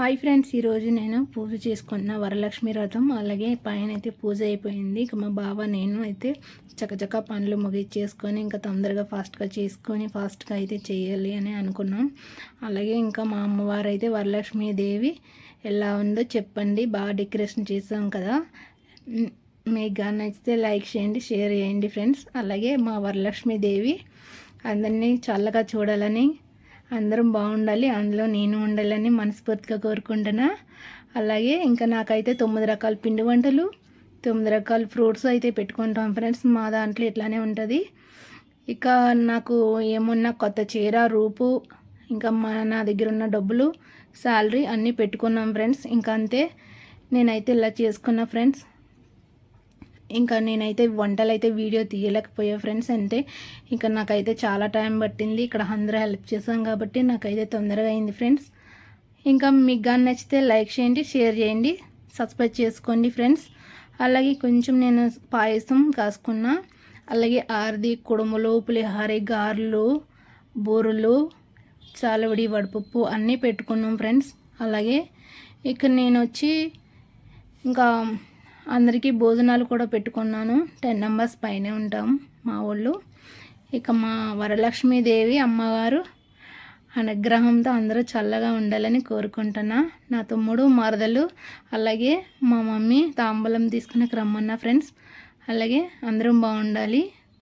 Hi friends ఈరోజు నేను పూజ చేసుకున్న వరలక్ష్మి వ్రతం అలాగే పైన అయితే పూజ అయిపోయింది. ఇక మా బావ నేను అయితే చకచక పనులు ముగించేసుకొని ఇంకా తొందరగా ఫాస్ట్గా చేసుకొని ఫాస్ట్గా అయితే చేయాలి అని అనుకున్నాం. అలాగే ఇంకా మా అమ్మవారు అయితే వరలక్ష్మి దేవి ఎలా ఉందో చెప్పండి. బాగా డెకరేషన్ చేసాం కదా. మీకు కానీ నచ్చితే లైక్ చేయండి షేర్ చేయండి ఫ్రెండ్స్. అలాగే మా వరలక్ష్మి దేవి అందరినీ చల్లగా చూడాలని అందరం బాగుండాలి అందులో నేను ఉండాలని మనస్ఫూర్తిగా కోరుకుంటున్నా. అలాగే ఇంకా నాకైతే తొమ్మిది రకాల పిండి వంటలు తొమ్మిది రకాల ఫ్రూట్స్ అయితే పెట్టుకుంటాం ఫ్రెండ్స్. మా దాంట్లో ఇట్లానే ఉంటుంది. ఇక నాకు ఏమున్నా కొత్త చీర రూపు ఇంకా మా నా దగ్గర ఉన్న డబ్బులు శాలరీ అన్నీ పెట్టుకున్నాం ఫ్రెండ్స్. ఇంకా అంతే నేనైతే ఇలా చేసుకున్నా ఫ్రెండ్స్. ఇంకా నేనైతే వంటలు అయితే వీడియో తీయలేకపోయా ఫ్రెండ్స్ అంటే ఇంకా నాకైతే చాలా టైం పట్టింది. ఇక్కడ అందరూ హెల్ప్ చేశాం కాబట్టి నాకైతే తొందరగా అయింది ఫ్రెండ్స్. ఇంకా మీకు కానీ నచ్చితే లైక్ చేయండి షేర్ చేయండి సబ్స్క్రైబ్ చేసుకోండి ఫ్రెండ్స్. అలాగే కొంచెం నేను పాయసం కాసుకున్నా. అలాగే ఆర్ది కుడుములు పులిహారి గారెలు బూరెలు చాలవిడి వడపప్పు అన్నీ పెట్టుకున్నాం ఫ్రెండ్స్. అలాగే ఇక్కడ నేను వచ్చి ఇంకా అందరికీ భోజనాలు కూడా పెట్టుకున్నాను. టెన్ మెంబర్స్ పైనే ఉంటాం మా ఊళ్ళు ఇక మా వరలక్ష్మీదేవి అమ్మవారు అనుగ్రహంతో అందరూ చల్లగా ఉండాలని కోరుకుంటున్నా. నా తమ్ముడు మరదలు అలాగే మా మమ్మీ తాంబూలం తీసుకుని రమ్మన్న ఫ్రెండ్స్ అలాగే అందరం బాగుండాలి.